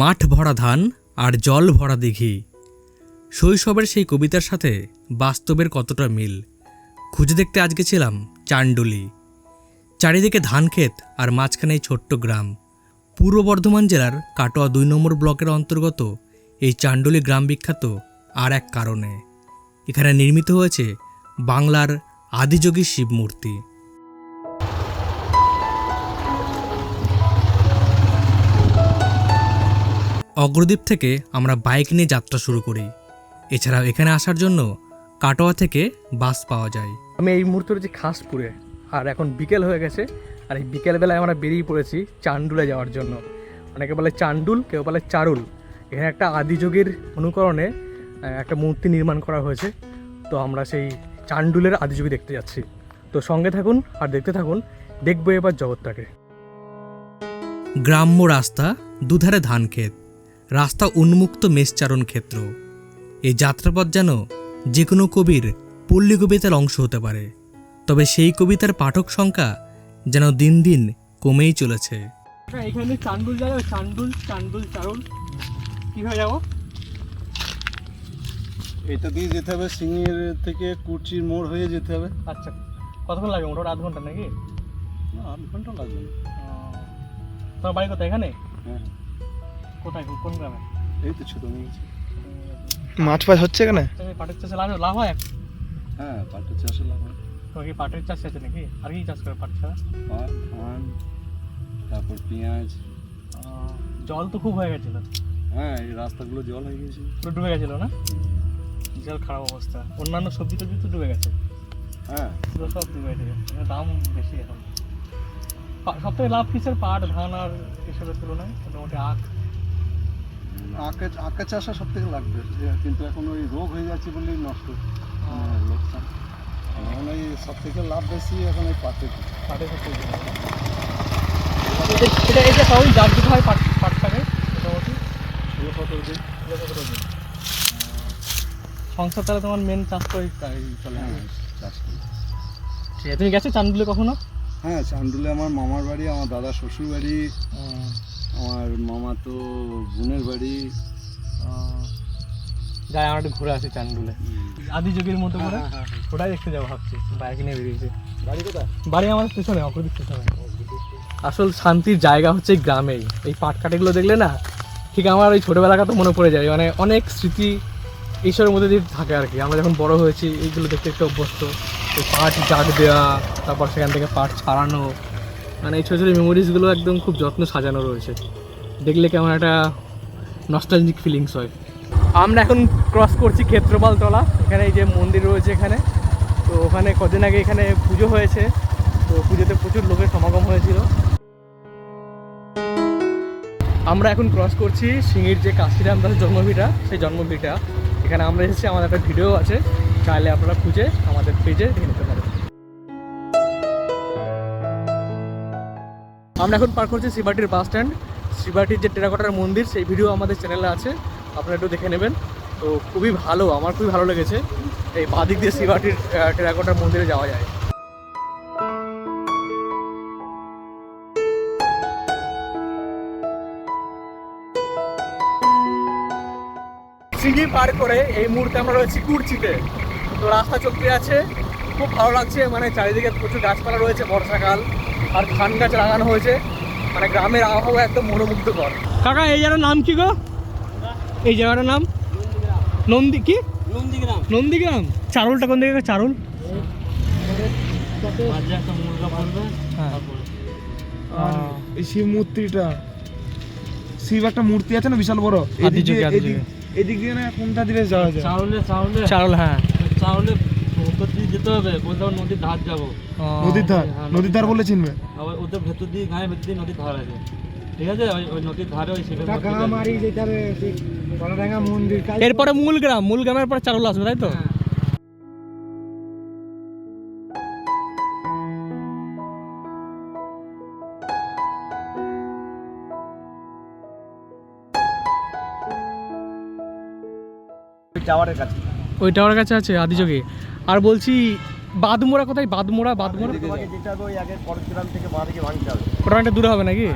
মাঠ ভরা ধান আর জল ভরা দিঘি। শৈশবের সেই কবিতার সাথে বাস্তবের কতটা মিল। খুঁজে দেখতে আজকে ছিলাম চান্ডুলি চারিদিকে ধান ক্ষেত আর মাঝখানে ছোট্ট গ্রাম। পূর্ব বর্ধমান জেলার কাটোয়া দুই নম্বর ব্লকের অন্তর্গত এই চান্ডুলি গ্রাম বিখ্যাত আর এক কারণে। এখানে নির্মিত হয়েছে বাংলার আদিযোগী শিব মূর্তি অগ্রদ্বীপ থেকে আমরা বাইক নিয়ে যাত্রা শুরু করি। এছাড়াও এখানে আসার জন্য কাটোয়া থেকে বাস পাওয়া যায়। আমি এই মুহূর্তে রয়েছি খাসপুরে। আর এখন বিকেল হয়ে গেছে। আর এই বিকেলবেলায় আমরা বেরিয়ে পড়েছি চান্ডুলে যাওয়ার জন্য। অনেকে বলে চান্ডুল কেউ বলে চারুল। এখানে একটা আদিযোগীর অনুকরণে একটা মূর্তি নির্মাণ করা হয়েছে। তো আমরা সেই চান্ডুলের আদিযোগী দেখতে যাচ্ছি। তো সঙ্গে থাকুন আর দেখতে থাকুন। দেখব এবার জগৎটাকে। গ্রাম্য রাস্তা দুধারে ধান ক্ষেত রাস্তা উন্মুক্ত মেষচারণ ক্ষেত্র। এই যাত্রাপথ যেন যে কোনো কবির পল্লী কবিতার অংশ হতে পারে তবে সেই কবিতার পাঠক সংখ্যা যেন দিন দিন কমেই চলেছে। এখানে চান্ডুল যাবে চান্ডুল চান্ডুল চারুল কীভাবে যাব? এটা দিয়ে যেতে হবে সিঙ্গির থেকে কুচির মোড় হয়ে যেতে হবে। আচ্ছা কতক্ষণ লাগে মোটামুটি আধ ঘণ্টা নাকি? না আধ ঘণ্টা লাগবে। তোমার বাড়ি কোথায় এখানে? হ্যাঁ। কোথায়? কোন গ্রামে? এই তো ছোটো নিয়েছি মাছ ফাছ হচ্ছে এখানে? পাটের চাষে লাভ লাভ হয়? হ্যাঁ পাটের চাষে লাগানো তোমার কি পাটের চাষ আছে নাকি? আর কি চাষ করে পাট ছাড়া? পাট ধান তারপর পেঁয়াজ। জল তো খুব হয়ে গেছিল। হ্যাঁ এই রাস্তাগুলো জল হয়ে গেছে। পুরো ডুবে গেছিল না? বিশাল খারাপ অবস্থা। অন্যান্য সবজি টবজি তো ডুবে গেছে। হ্যাঁ। পুরো সব ডুবে গেছে। এখানে দাম বেশি এখন। সব থেকে লাভ কিসের? পাট ধান আর এসবের তুলনায়? মোটামুটি আখ। আঁকে আঁকা চাষা সব থেকে লাগবে। কিন্তু এখন ওই রোগ হয়ে যাচ্ছে বলেই নষ্ট। হ্যাঁ, লোকসান এখন ওই সব থেকে লাভ বেশি এখন ওই সব থেকে এটা- এটা তাও জাগ হয় পাট পাটটাকে মোটামুটি ষোলো সতেরো দিন। ষোলো সতেরো দিন। সংসার তাহলে তোমার মেন চাষ করে চলে। হ্যাঁ চাষ করি। ঠিক আছে তুমি গেছো চান্দুলে কখনো? হ্যাঁ চান্দুলে আমার মামার বাড়ি আমার দাদা শ্বশুর বাড়ি আমার মামা তো বোনের বাড়ি। যাই আমার একটু ঘুরে আসি চান্দুলে আদি যুগের মতো করে হ্যাঁ, হ্যাঁ, হ্যাঁ। ওটাই দেখতে যাব ভাবছি বাইক নিয়ে বেরিয়েছে। বাড়ি কোথায়? বাড়ি আমার স্টেশনে অপরদিক স্টেশনে। আসল শান্তির জায়গা হচ্ছে এই গ্রামেই। এই পাটকাঠিগুলো দেখলে না ঠিক আমার ওই ছোটোবেলার কথা মনে পড়ে যায়। মানে অনেক স্মৃতি এইসবের মধ্যে দিয়ে থাকে আর কি। আমরা যখন বড় হয়েছি এইগুলো দেখতে একটু অভ্যস্ত। পাট জাগ দেওয়া তারপর সেখান থেকে পাট ছাড়ানো মানে এই ছোটো ছোটো মেমোরিজগুলো একদম খুব যত্ন সাজানো রয়েছে। দেখলে কেমন একটা নস্টালজিক ফিলিংস হয়। আমরা এখন ক্রস করছি ক্ষেত্রপাল তলা এখানে এই যে মন্দির রয়েছে এখানে। তো ওখানে কদিন আগে এখানে পুজো হয়েছে, তো পুজোতে প্রচুর লোকের সমাগম হয়েছিল। আমরা এখন ক্রস করছি সিঙ্গির যে কাশিরাম দাসের জন্মভিটা, সেই জন্মভিটা। এখানে আমরা এসেছি, আমাদের একটা ভিডিও আছে, চাইলে আপনারা খুঁজে আমাদের পেজে দেখে নিতে আমরা এখন পার করছি শিবাটির বাস স্ট্যান্ড। শিবাটির যে টেরাকোটার মন্দির, সেই ভিডিও আমাদের চ্যানেলে আছে। আপনারা একটু দেখে নেবেন। তো খুবই ভালো, আমার খুবই ভালো লেগেছে এই বাদিক দিয়ে শিবাটির টেরাকোটার মন্দিরে যাওয়া যায়। সিঁড়ি পার করে এই মুহূর্তে আমরা রয়েছি কুর্চিতে। তো রাস্তা চলতে আছে। খুব ভালো লাগছে মানে চারিদিকে প্রচুর গাছপালা রয়েছে বর্ষাকাল। আর ধান গাছ লাগানো হয়েছে। মানে গ্রামের আবহাওয়া একদম মনোমুগ্ধকর। কাকা এই জায়গাটার নাম কি গো? এই জায়গাটার নাম? নন্দী কি? নন্দীগ্রাম। নন্দীগ্রাম। চারুলটা কোন দিকে চারুল? হ্যাঁ। এই শিব মূর্তিটা। শিব একটা মূর্তি আছে না বিশাল বড়? এদিক দিয়ে- এদিক- এদিক দিয়ে না কোনটা দিলে যাওয়া যায়? চাউলে চাউলে চারুল হ্যাঁ। চাউলে ভেতর দিয়ে যেতে হবে বলতে নদীর ধার যাব। নদীর ধার? হ্যাঁ, নদীর ধার বলে চিনবে আবার ওদের ভেতর দিয়ে গায়ে ভেতর দিয়ে নদীর ধার আছে। ঠিক আছে? ওই ওই নদীর ধারে ওই শিবের মূর্তি আছে। এরপরে মূল গ্রাম মূল গ্রামের পরে চারুল আসবে তাই তো? হ্যাঁ। টাওয়ারের কাছে। ওই টাওয়ার কাছে আছে আদিযোগী। আর বলছি বাদমোড়া কোথায়? বাদমোড়া বাদমোড়া ওটা দূরে হবে নাকি?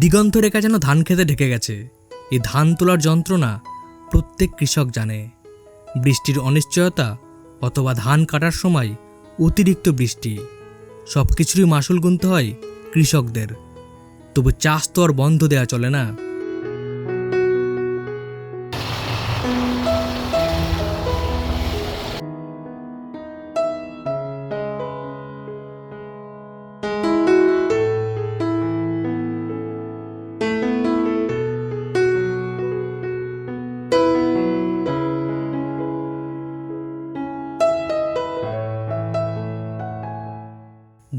দিগন্ত রেখা যেন ধান খেতে ঢেকে গেছে। এই ধান তোলার যন্ত্রণা প্রত্যেক কৃষক জানে। বৃষ্টির অনিশ্চয়তা অথবা ধান কাটার সময় অতিরিক্ত বৃষ্টি সব কিছুরই মাসুল গুনতে হয় কৃষকদের। তবু চাষ তো আর বন্ধ দেওয়া চলে না।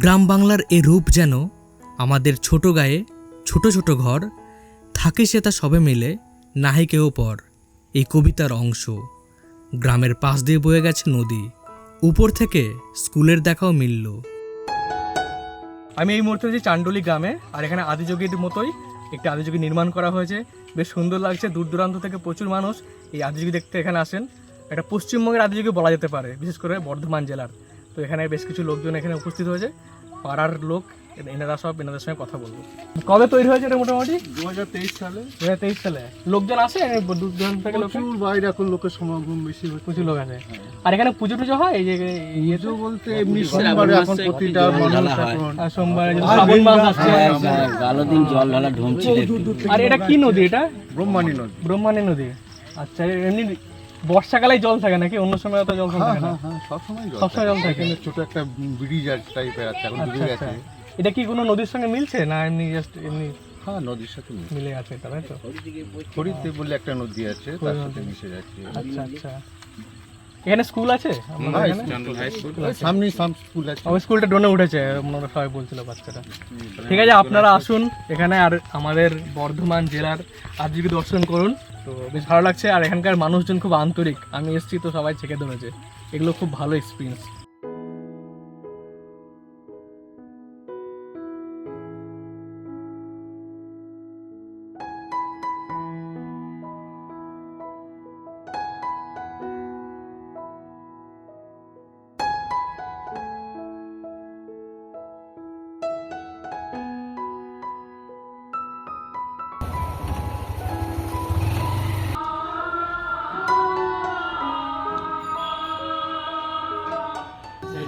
গ্রাম বাংলার এ রূপ যেন আমাদের ছোট গায়ে ছোট ছোট ঘর, থাকে সে তা সবে মিলে, নাহি কেউ পর। এই কবিতার অংশ, গ্রামের পাশ দিয়ে বয়ে গেছে নদী, উপর থেকে স্কুলের দেখাও মিলল। আমি এই মুহূর্তে যে চান্ডলি গ্রামে, আর এখানে আদিযোগীর মতোই একটি আদিযোগী নির্মাণ করা হয়েছে। বেশ সুন্দর লাগছে, দূর দূরান্ত থেকে প্রচুর মানুষ এই আদিযোগী দেখতে এখানে আসেন। এটা পশ্চিমবঙ্গের আদিযোগী বলা যেতে পারে, বিশেষ করে বর্ধমান জেলার। তো এখানে বেশ কিছু লোকজন এখানে উপস্থিত হয়েছে। পাড়ার লোক এনারা সব এনাদের সঙ্গে কথা বলব। কবে তৈরি হয়েছে এটা মোটামুটি? দু হাজার তেইশ সালে। দু হাজার তেইশ সালে। লোকজন আসে দূরান্ত থেকে লোক প্রচুর বাইরে এখন লোকের সমাগম বেশি প্রচুর লোক আছে। আর এখানে পুজো টুজো হয়? এই যে ইয়ে পুজো বলতে এমনি সোমবারে এখন প্রতিটা মানুষ সোমবারে শ্রাবণ মাস আসছে। গালো দিন জল ঢালা ঢোম আর এটা কি নদী এটা? ব্রহ্মাণী নদী। ব্রহ্মাণী নদী। আচ্ছা এমনি বর্ষাকালে জল থাকে নাকি? অন্য সময় তো জল হ্যাঁ থাকে না সব সময় সবসময় জল সবসময় জল থাকে। ছোট একটা ব্রিজ টাইপের আছে এখন আচ্ছা ডুবে আচ্ছা। গেছে। এটা কি কোনো নদীর সঙ্গে মিলছে না এমনি জাস্ট এমনি হ্যাঁ নদীর সাথে মিলে আছে তাই তো। হরিতে বলে একটা নদী আছে তার সাথে মিশে যাচ্ছে। আচ্ছা আচ্ছা। এখানে স্কুল আছে? আপনাদের এখানে? ওই সামনেই সাম স্কুল আছে। ওই স্কুলটা ডোনে উঠেছে সবাই বলছিল বাচ্চাটা। ঠিক আছে আপনারা আসুন এখানে আর আমাদের বর্ধমান জেলার আজকে দর্শন করুন। তো বেশ ভালো লাগছে আর এখানকার মানুষজন খুব আন্তরিক। আমি এসেছি তো সবাই চেকে ধরেছে। এগুলো খুব ভালো এক্সপিরিয়েন্স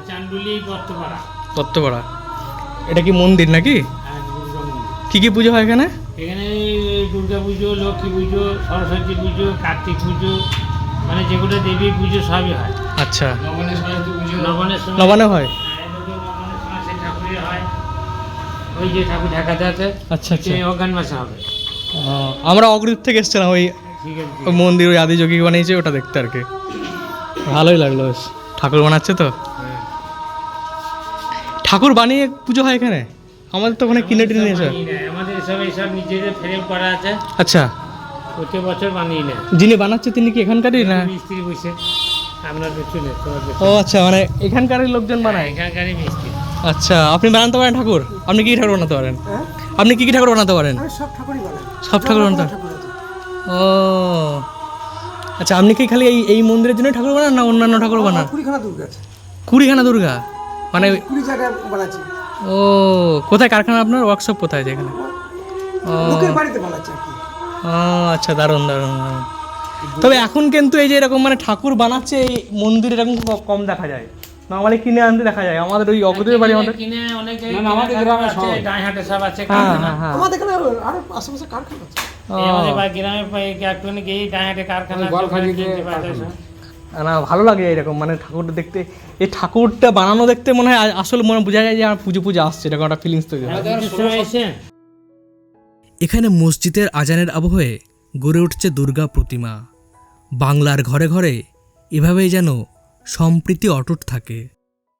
চান্ডুলি এটা কি মন্দির নাকি? দুর্গা কি কি পুজো হয় এখানে? এখানে দুর্গা পুজো লক্ষ্মী পুজো সরস্বতী পুজো কার্তিক পুজো মানে যেগুলো দেবী পুজো সবই হয়। আচ্ছা। নবানে হয়। হ্যাঁ, হয় ওই যে ঠাকুর ঢাকাতে আছে আচ্ছা আচ্ছা। অজ্ঞান মাসে হবে। আমরা অগ্রিত থেকে এসেছিলাম ওই মন্দির ওই আদিযোগী বানিয়েছে ওটা দেখতে আর কি। ভালোই লাগল বেশ। ঠাকুর বানাচ্ছে তো? ঠাকুর বানিয়ে পুজো হয় এখানে? আমাদের তো ওখানে কিনে টিনে এসে। আমাদের সব এইসব নিজেদের ফ্রেম করা আছে। আচ্ছা। প্রতি বছর বানিয়ে নেয়। যিনি বানাচ্ছে তিনি কি এখানকারই না? মিস্ত্রি বসে। আপনার পেছনে ও আচ্ছা মানে এখানকারই লোকজন বানায়? এখানকারই মিস্ত্রি। আচ্ছা আপনি বানাতে পারেন ঠাকুর? আপনি কি কি ঠাকুর বানাতে পারেন? আপনি কি কি ঠাকুর বানাতে পারেন? সব ঠাকুরই বানাই। সব ঠাকুর বানাতে ও। আচ্ছা আপনি কি খালি এই এই মন্দিরের জন্য ঠাকুর বানান না অন্যান্য ঠাকুর বানান? কুড়িখানা দুর্গা কুড়িখানা দুর্গা? মানে কুড়ি জায়গায় বানাচ্ছি। ও কোথায়? কারখানা আপনার? ওয়ার্কশপ কোথায় আছে এখানে ও। লোকের বাড়িতে বানাচ্ছি আর কি। ও, আচ্ছা দারুণ দারুণ দারুণ। তবে এখন কিন্তু এই যে এরকম মানে ঠাকুর বানাচ্ছে এই মন্দির এরকম কম দেখা যায়। নর্মালি কিনে আনতে দেখা যায়। আমাদের ওই অগদের বাড়ি আমাদের কিনে অনেক আমাদের গ্রামে আছে ডাইহাটে সব আছে হ্যাঁ কারখানা। হ্যাঁ হ্যাঁ। আমাদের এখানে আরও আশেপাশে কারখানা আছে। এই আমাদের গ্রামে পাই একটুখানি গিয়ে ডাইহাটে কারখানা আছে, না ভালো লাগে এরকম মানে ঠাকুরটা দেখতে এই ঠাকুরটা বানানো দেখতে মনে হয় আসলে মনে বোঝা যায় যে আমার পুজো পুজো আসছে এরকম একটা ফিলিংস তৈরি হয়। এখানে মসজিদের আজানের আবহে গড়ে উঠছে দুর্গা প্রতিমা। বাংলার ঘরে ঘরে এভাবেই যেন সম্প্রীতি অটুট থাকে।